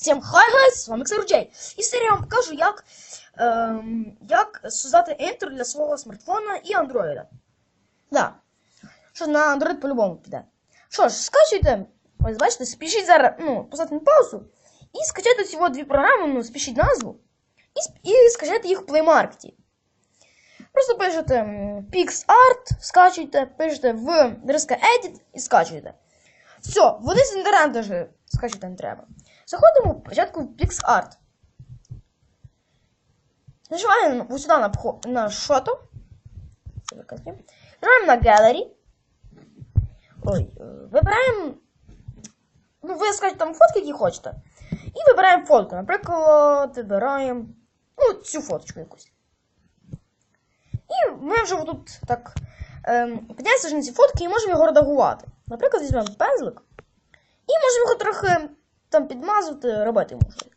Всім хай гайс, з вами Ксаруджей. І сьогодні я вам покажу, як, ем, як создати інтро для свого смартфона і андроїда. Да. Що на Android по-любому піде. Що ж, скачуйте. Ось бачите, спішіть зараз, ну, поставте на паузу. І скачайте всього дві програми, ну, спішіть назву. І, і скачайте їх в Play Market. Просто пишете PixArt, скачуйте, пишете в дрска Edit і скачуєте. Все, вони з інтернету даже скачати не треба. Заходимо спочатку в PixArt. Нажимаємо ось сюди на, на шото. Це. Нажимаємо на Gallery. Ой, е, вибираємо. Ну, ви скажете там фотки, які хочете. І вибираємо фотку. Наприклад, вибираємо ну, цю фоточку якусь. І ми вже тут так ем, підняться на ці фотки і можемо його редагувати. Наприклад, візьмемо пензлик і можемо його трохи там підмазувати, робити щось.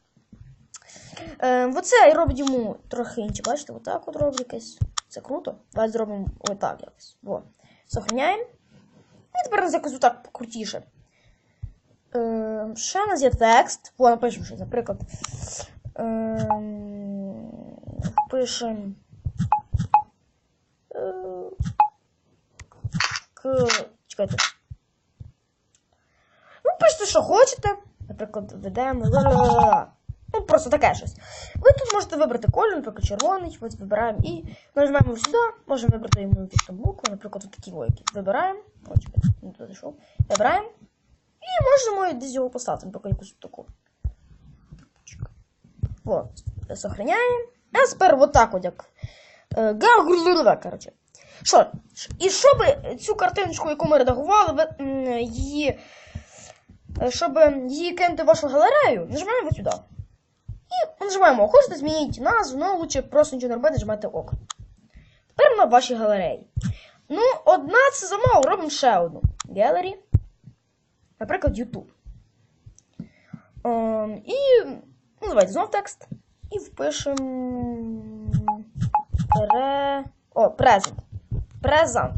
Ем, оце і робить йому трохи інше. Бачите, отак от робить якесь. Це круто. Давайте зробимо отак якось. Во. Сохраняємо. І тепер у нас якось отак покрутіше. Ем, ще у нас є текст. Во, напишемо щось, наприклад. Ем, пишемо. Е, К... Чекайте. Ну, пишете, що хочете. Наприклад, ведемо. Ну, просто таке щось. Ви тут можете вибрати колір, наприклад, червоний, ось вибираємо і нажимаємо сюди, можемо вибрати йому там наприклад, такі воїки. Вибираємо. Не туди зайшов. Вибираємо. І можемо десь його поставити, наприклад, якусь таку. О, сохраняємо. А тепер отак от як. Е, га-гу-лу-лу, коротше. Що? І щоб цю картиночку, яку ми редагували, її, е, щоб її кинути в вашу галерею, нажимаємо сюди. І нажимаємо, хочете змінити назву, ну лучше просто нічого не робити, нажимайте ок. Тепер на вашій галереї. Ну, одна це замало, робимо ще одну. Gallery. Наприклад, YouTube. Ем, і ну, давайте знов текст. І впишемо. Пре... О, презент. Презент.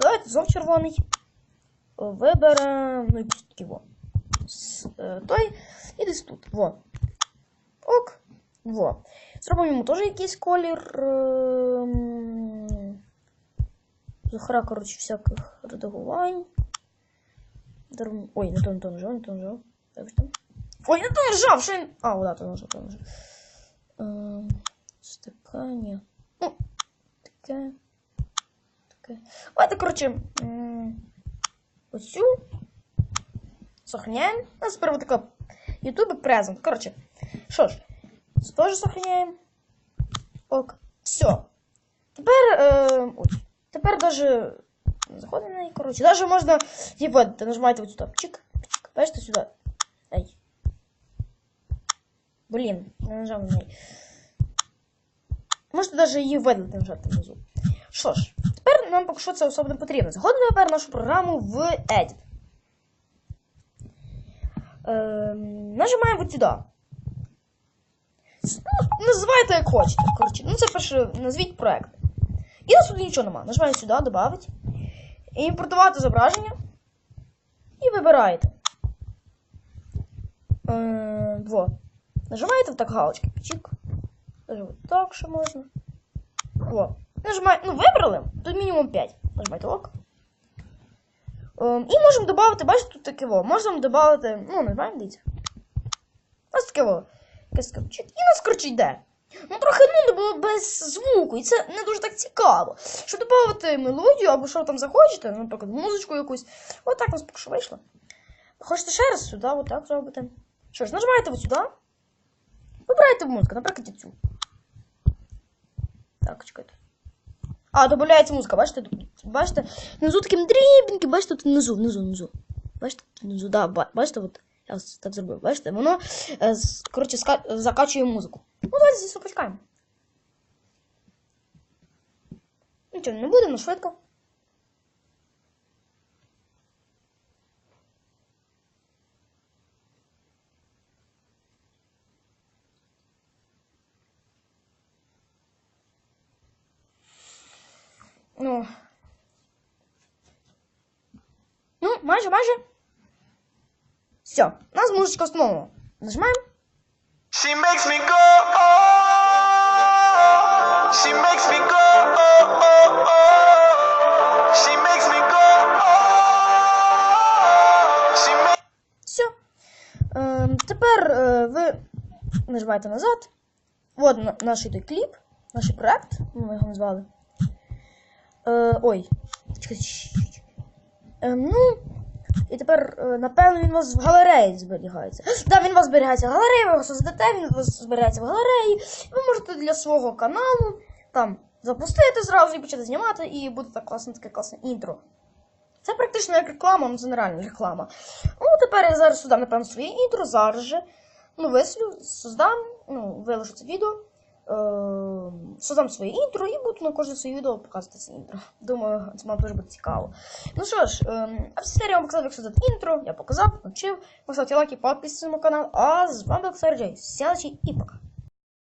Давайте знов червоний. Виберемо. Ну, во. С- е, Той. І десь тут. Во. Ок. Во. Зробимо йому теж якийсь колір. ем, Захара, коротше, всяких редагувань. Ой, не то, не то нажав, не то нажав. Вибачте. Ой, не то нажав, що він. А, да, то нажав, то нажав. Ем. Ну, таке. Таке. Давайте, коротше, м, оцю. Сохраняємо. У нас тепер така YouTube презент. Коротше, що ж, це теж сохраняємо. Ок. Все. Тепер. Е, ой, тепер даже. Заходимо на неї, коротше. Даже можна. Типа, нажимаєте вот сюди. Чик, чик. Бачите сюди. Ай. Блін, не нажав на неї. Можете навіть її видалити нажати внизу. Що ж, тепер нам поки що це особо не потрібно. Заходимо тепер нашу програму в Edit. Ем, нажимаємо от сюди. Ну, називайте як хочете. Коротше, ну це перше, назвіть проект. І нас тут нічого нема. Нажимаємо сюди, додати. Імпортувати зображення. І вибираєте. Е, во. Нажимаєте так галочки. Чик. Так ще можна. Во. Нажимаєте. Ну, вибрали. Тут мінімум 5. Нажимаєте ок. Ем, і можемо додати, бачите, тут таке во. Можемо додати. Ну, нажимаємо, дивіться. Ось таке во. Якесь у нас, коротше, йде. Ну, трохи нудно було без звуку, і це не дуже так цікаво. Щоб додати мелодію або що там захочете, ну, наприклад, музичку якусь. Отак у нас поки що вийшло. Хочете ще раз сюди, отак зробите. Що ж, нажимаєте от сюди. Вибирайте музику, наприклад, цю. Так, чекайте. А, додається музика, бачите? Бачите? Внизу таким дрібненьким, бачите, тут внизу, внизу, внизу. Бачите, внизу, да, ба- бачите, от. Я так зробив, бачите? Воно, е, коротше, закачує музику. Ну, давайте звісно, почекаємо. Нічого, не будемо, швидко. Ну. Ну, майже, майже. Все, у нас музичка знову. Нажимаємо. She makes me go. Oh, she makes me go. Oh, oh, oh. She makes me go. Oh, she makes. Все. Ем, тепер е, ви нажимаєте назад. От на, наш той кліп, наш проект, ми його назвали. Е, ой. Ем, ну. І тепер, е, напевно, він у вас в галереї зберігається. Так, він у вас зберігається в галереї, ви його создате, він у вас зберігається в галереї. Ви можете для свого каналу там запустити зразу і почати знімати, і буде так класно, таке класне інтро. Це практично як реклама, ну це нереальна реклама. Ну, тепер я зараз сюди, напевно, своє інтро, зараз же. Ну, вислю, создам, ну, виложу це відео. Создам своє інтро і буду на кожне своє відео показувати це інтро. Думаю, це вам дуже буде цікаво. Ну що ж, е, а в серії я вам показав, як создати інтро, я показав, навчив. Поставте лайки, підписуйтесь на канал. А з вами був Сергій. Всім і пока.